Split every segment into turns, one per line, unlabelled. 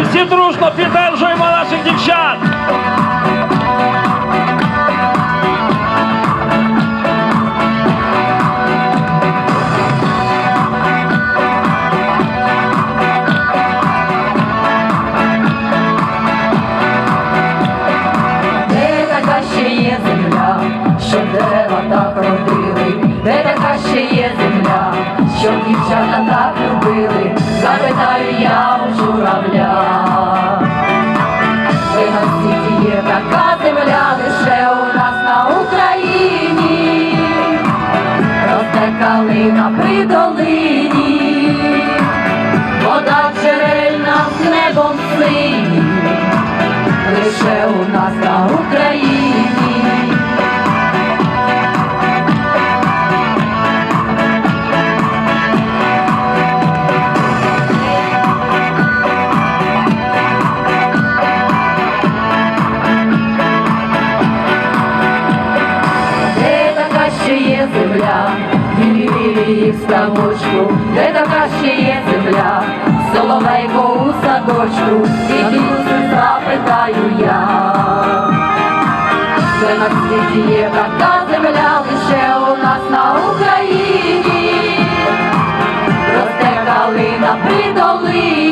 дружно підтримуємо наших дівчат.
Де така ще є земля, що дерева так родили, де така ще є земля, що дівчата калина при долині, вода в де така ще є земля, соловейко у садочку, і дідуси запитаю я. Де на світі є така земля, лише у нас на Україні, росте калина при долині,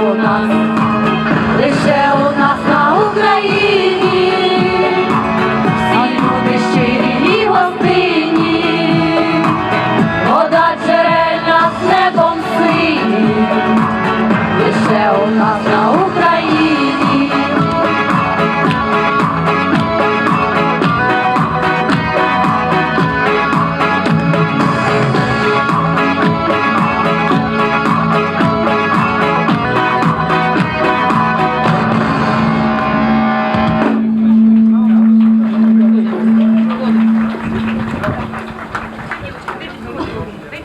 Lord,